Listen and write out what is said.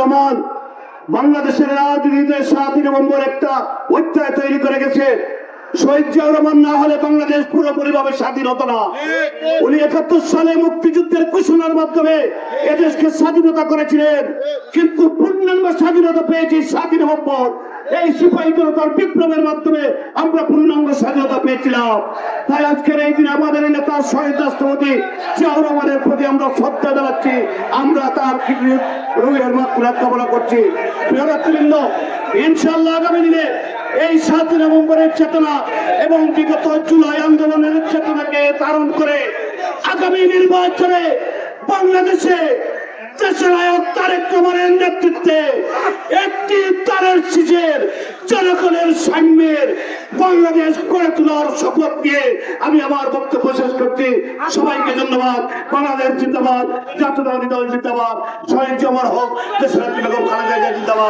রহমান বাংলাদেশের রাজনীতিতে একটা অধ্যায় তৈরি করে গেছে। শহীদ রহমান না হলে বাংলাদেশ পুরোপুরি ভাবে উনি একাত্তর সালে মুক্তিযুদ্ধের মাধ্যমে এদেশকে স্বাধীনতা করেছিলেন। কিন্তু পূর্ণাঙ্গ স্বাধীনতা পেয়েছি স্বাধীন নভেম্বর। এই সিপাহী জনতার বিপ্লবের মাধ্যমে আমরা পূর্ণাঙ্গ স্বাধীনতা পেয়েছিলাম। তাই আজকের এই দিন আমাদের নেতা শহীদ রাষ্ট্রপতি জিয়াউর প্রতি আমরা শ্রদ্ধা জানাচ্ছি। আমরা তার রোগের মাত্রা কামনা করছি। প্রিয়রাত্রিবৃন্দ ইনশাল্লাহ আগামী দিনে এই সাত নভেম্বরের চেতনা এবং বিগত জুলাই আন্দোলনের চেতনাকে ধারণ করে আগামী নির্বাচনে বাংলাদেশে দেশের নায়ক তারেক রহমানের নেতৃত্বে একটি তারের শীষের জনগণের সাম্যের বাংলাদেশ গড়ে তোলার শপথ নিয়ে আমি আমার বক্তব্য শেষ করছি। সবাইকে ধন্যবাদ। বাংলাদেশ জিন্দাবাদ। জাতীয় দল জিন্দাবাদ। শহীদ হোক। দেশের জিন্দাবাদ।